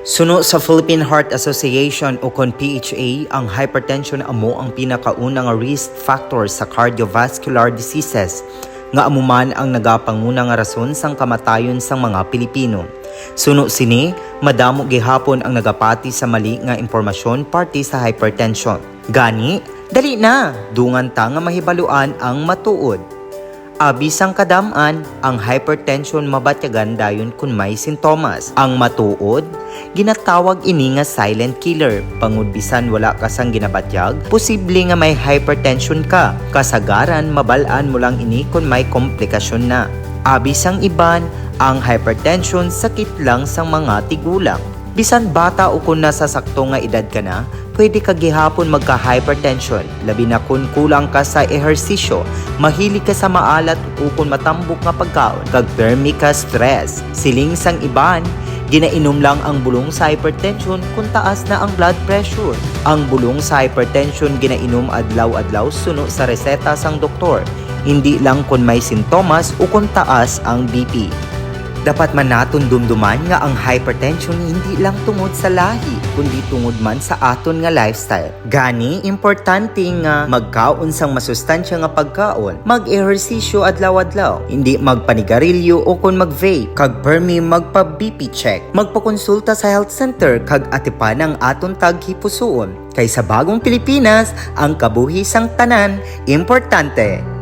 Suno sa Philippine Heart Association o kon PHA, ang hypertension amo ang pinakaunang risk factor sa cardiovascular diseases nga amuman ang nagapanguna nga rason sang kamatayon sang mga Pilipino. Suno sini, madamo gihapon ang nagapati sa mali nga impormasyon parte sa hypertension. Gani, dali na, dungan ta nga mahibaluan ang matuod. Abisang kadaman, ang hypertension mabatyagan dayon kun may sintomas. Ang matuod, ginatawag ini nga silent killer. Pangud bisan wala ka sang ginabatyag, posible nga may hypertension ka. Kasagaran, mabalaan mo lang ini kun may komplikasyon na. Abisang iban, ang hypertension sakit lang sang mga tigulang. Bisan bata o kung nasa sakto nga edad ka na, pwede ka gihapon magka-hypertension. Labi na kung kulang ka sa ehersisyo, mahilig ka sa maalat o kung matambok nga pagkaon, kag permi ka stress. Siling sang iban, ginainom lang ang bulong sa hypertension kung taas na ang blood pressure. Ang bulong sa hypertension ginainom adlaw-adlaw suno sa reseta sang doktor, hindi lang kung may sintomas o kung taas ang BP. Dapat man naton dumduman nga ang hypertension hindi lang tungod sa lahi, kundi tungod man sa aton nga lifestyle. Gani, importante nga magkaon sang masustansya nga pagkaon, mag-ehersisyo adlaw-adlaw, hindi magpanigarilyo o kung mag-vape, kag permi magpa-BP check, magpakonsulta sa health center kag atipan ang aton taghipusoon. Kay sa bagong Pilipinas, ang kabuhi sang tanan, importante.